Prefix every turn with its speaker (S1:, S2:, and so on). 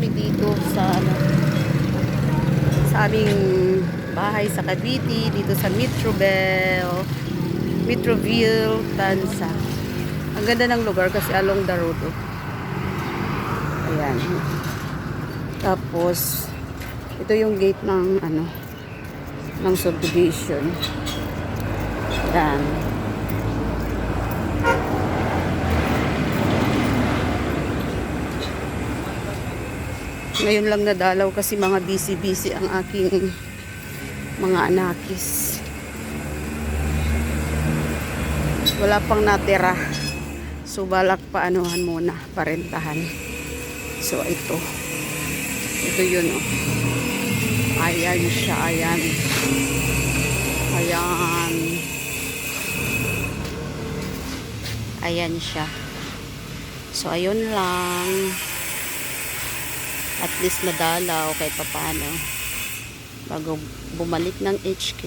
S1: kami dito sa ano sa aming bahay sa Cavite dito sa Mitroville Mitroville Tansa. Ang ganda ng lugar kasi along the road oh. ayan. Tapos ito yung gate ng ano ng subdivision. Dan Ngayon lang nadalaw kasi mga busy-busy ang aking mga anakis. Wala pang natira. So balak pa anuhan muna, parentahan. So ito. Ito yun oh. Ayan siya, ayan. Ayan. Ayan siya. So ayun lang at least nadalaw kahit papano. Bago bumalik ng HK